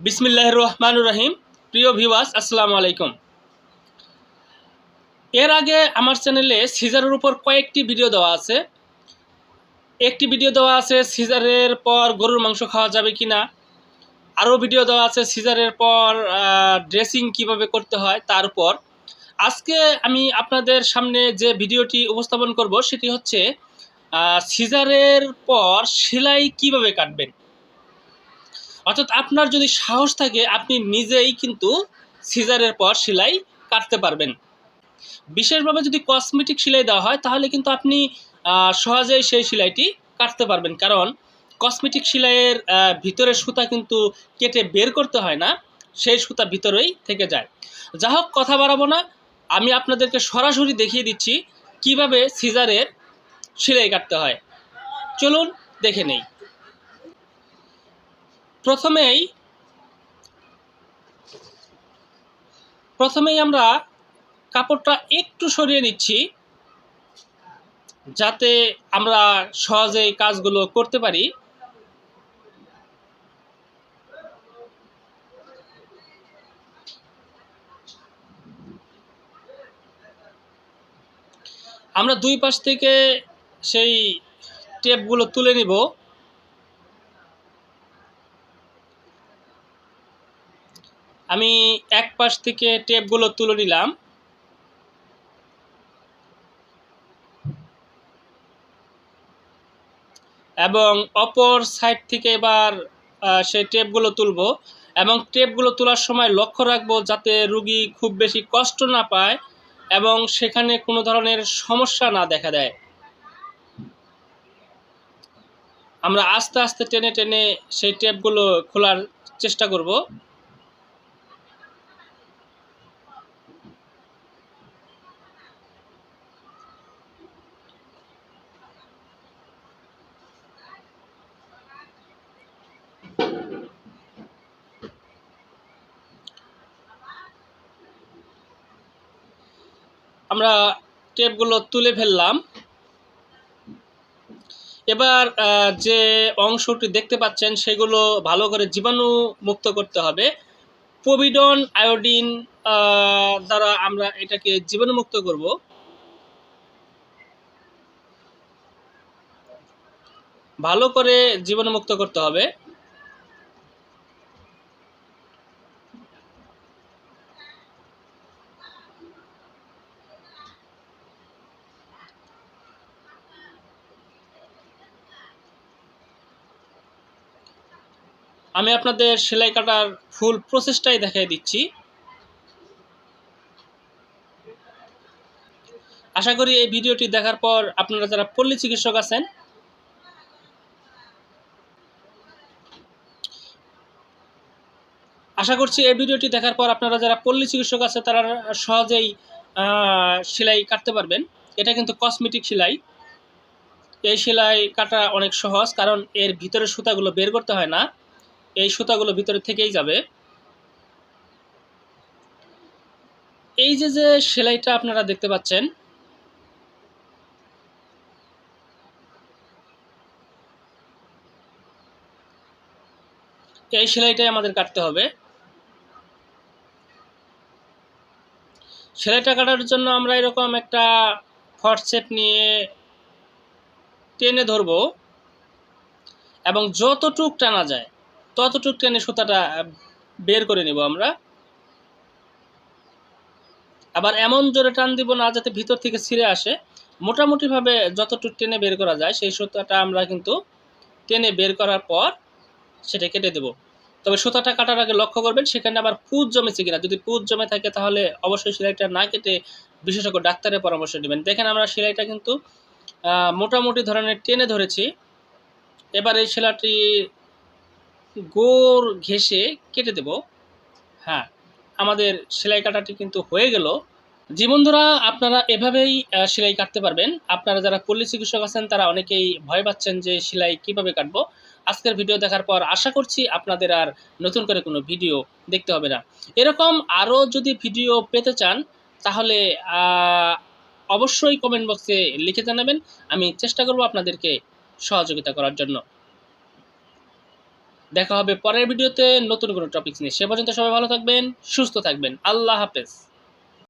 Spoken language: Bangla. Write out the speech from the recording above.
বিসমিল্লাহ রহমানুর রহিম প্রিয় ভিওয়াস আসসালামু আলাইকুম। এর আগে আমার চ্যানেলে সিজারের উপর কয়েকটি ভিডিও দেওয়া আছে। একটি ভিডিও দেওয়া আছে সিজারের পর গরুর মাংস খাওয়া যাবে কি না আরও ভিডিও দেওয়া আছে সিজারের পর ড্রেসিং কীভাবে করতে হয় তারপর আজকে আমি আপনাদের সামনে যে ভিডিওটি উপস্থাপন করব, সেটি হচ্ছে সিজারের পর সেলাই কীভাবে কাটবেন। অর্থাৎ আপনার যদি সাহস থাকে আপনি নিজেই কিন্তু সিজারের পর সেলাই কাটতে পারবেন। বিশেষভাবে যদি কসমেটিক সেলাই দেওয়া হয় তাহলে কিন্তু আপনি সহজেই সেই সেলাইটি কাটতে পারবেন। কারণ কসমেটিক সেলাইয়ের আহ, ভিতরের সুতা কিন্তু কেটে বের করতে হয় না সেই সুতা ভিতরেই থেকে যায়। যা হোক কথা বাড়াবো না। আমি আপনাদেরকে সরাসরি দেখিয়ে দিচ্ছি কীভাবে সিজারের সেলাই কাটতে হয়। চলুন দেখে নেই। প্রথমেই প্রথমেই আমরা কাপড়টা একটু সরিয়ে নিচ্ছি, যাতে আমরা সহজেই কাজগুলো করতে পারি। আমরা দুই পাশ থেকে সেই টেপগুলো তুলে নিব। আমি এক পাশ থেকে টেপগুলো তুলে নিলাম। এবং অপর সাইড থেকে এবার সেই টেপগুলো তুলব এবং টেপগুলো তোলার সময় লক্ষ্য রাখব যাতে রুগী খুব বেশি কষ্ট না পায় এবং সেখানে কোনো ধরনের সমস্যা না দেখা দেয়। আমরা আস্তে আস্তে টেনে টেনে সেই টেপগুলো খোলার চেষ্টা করব। আমরা টেপগুলো তুলে ফেললাম। এবার যে অংশটি দেখতে পাচ্ছেন, সেগুলো ভালো করে জীবাণু মুক্ত করতে হবে। পভিডন আয়োডিন দ্বারা আমরা এটাকে জীবাণুমুক্ত করব। ভালো করে জীবাণুমুক্ত করতে হবে। আমি আপনাদের সেলাই কাটার ফুল প্রসেসটাই দেখাই দিচ্ছি। আশা করি এই ভিডিওটি দেখার পর আপনারা যারা পল্লী চিকিৎসক আছেন, আশা করছি এই ভিডিওটি দেখার পর আপনারা যারা পল্লী চিকিৎসক আছে, তারা সহজেই সেলাই কাটতে পারবেন। এটা কিন্তু কসমেটিক সেলাই। এই সেলাই কাটা অনেক সহজ, কারণ এর ভিতরের সুতাগুলো বের করতে হয় না। এই সুতাগুলো ভিতরে থেকেই যাবে। এই যে যে সেলাইটা আপনারা দেখতে পাচ্ছেন, এই সেলাইটাই আমাদের কাটতে হবে। সেলাইটা কাটার জন্য আমরা এরকম একটা ফটসেট নিয়ে টেনে ধরবো এবং যতটুক টানা যায় ততটুক টেনে সুতাটা বের করে নেব আমরা। আবার এমন জোরে টান দিব না যাতে ভিতর থেকে ছিঁড়ে আসে। মোটামুটিভাবে যতটুক টেনে বের করা যায়, সেই সুতাটা আমরা কিন্তু টেনে বের করার পর সেটা কেটে দেব। তবে সুতাটা কাটার আগে লক্ষ্য করবেন, সেখানে আবার পুজ জমেছে কিনা। যদি পুজ জমে থাকে তাহলে অবশ্যই সেলাইটা না কেটে বিশেষজ্ঞ ডাক্তারের পরামর্শ নেবেন। দেখেন আমরা সেলাইটা কিন্তু মোটামুটি ধরনের টেনে ধরেছি। এবার এই সেলাইটি গোর ঘেঁষে কেটে দেব। হ্যাঁ আমাদের সেলাই কাটাটি কিন্তু হয়ে গেল। জি বন্ধুরা, আপনারা এভাবেই সেলাই কাটতে পারবেন। আপনারা যারা পল্লী চিকিৎসক আছেন, তারা অনেকেই ভয় পাচ্ছেন যে সেলাই কীভাবে কাটবো। আজকের ভিডিও দেখার পর আশা করছি আপনাদের আর নতুন করে কোনো ভিডিও দেখতে হবে না। এরকম আরও যদি ভিডিও পেতে চান, তাহলে অবশ্যই কমেন্ট বক্সে লিখে জানাবেন। আমি চেষ্টা করব আপনাদেরকে সহযোগিতা করার জন্য। দেখা হবে পরের ভিডিওতে নতুন কোনো টপিক নিয়ে। সে পর্যন্ত সবাই ভালো থাকবেন, সুস্থ থাকবেন। আল্লাহ হাফেজ।